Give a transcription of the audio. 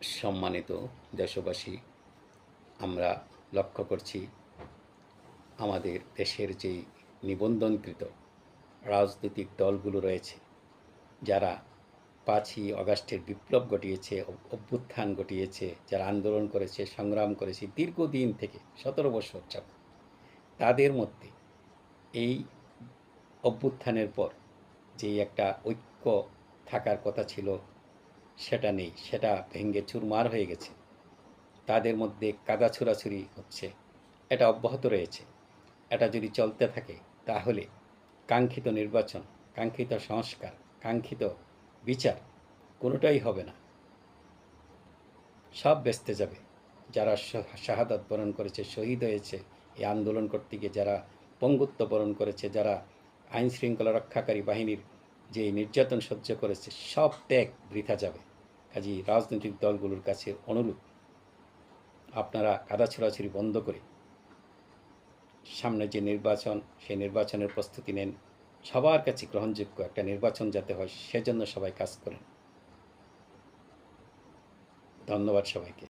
সম্মানিত দেশবাসী, আমরা লক্ষ্য করছি আমাদের দেশের যেই নিবন্ধনকৃত রাজনৈতিক দলগুলো রয়েছে, যারা পাঁচই অগাস্টের বিপ্লব ঘটিয়েছে, অভ্যুত্থান ঘটিয়েছে, যারা আন্দোলন করেছে, সংগ্রাম করেছে দীর্ঘদিন থেকে, সতেরো বছর যাব তাদের মধ্যে এই অভ্যুত্থানের পর যেই একটা ঐক্য থাকার কথা ছিল সেটা নেই, সেটা ভেঙে চুরমার হয়ে গেছে। তাদের মধ্যে কাদা ছোড়াছুরি হচ্ছে। এটা অব্যাহত রয়েছে। এটা যদি চলতে থাকে, তাহলে কাঙ্ক্ষিত নির্বাচন, কাঙ্ক্ষিত সংস্কার, কাঙ্ক্ষিত বিচার কোনোটাই হবে না। সব বেচতে যাবে। যারা শাহাদাত বরণ করেছে, শহীদ হয়েছে, এই আন্দোলন করতে গিয়ে যারা পঙ্গুত্ব বরণ করেছে, যারা আইন শৃঙ্খলা রক্ষাকারী বাহিনীর যে নির্যাতন সহ্য করেছে, সব ত্যাগ বৃথা যাবে। কাজী রাজনৈতিক দলগুলোর কাছে অনুরোধ, আপনারা কাদা ছোড়াছড়ি বন্ধ করে সামনে যে নির্বাচন, সেই নির্বাচনের প্রস্তুতি নেন। সবার কাছে গ্রহণযোগ্য একটা নির্বাচন যাতে হয়, সেজন্য সবাই কাজ করেন। ধন্যবাদ সবাইকে।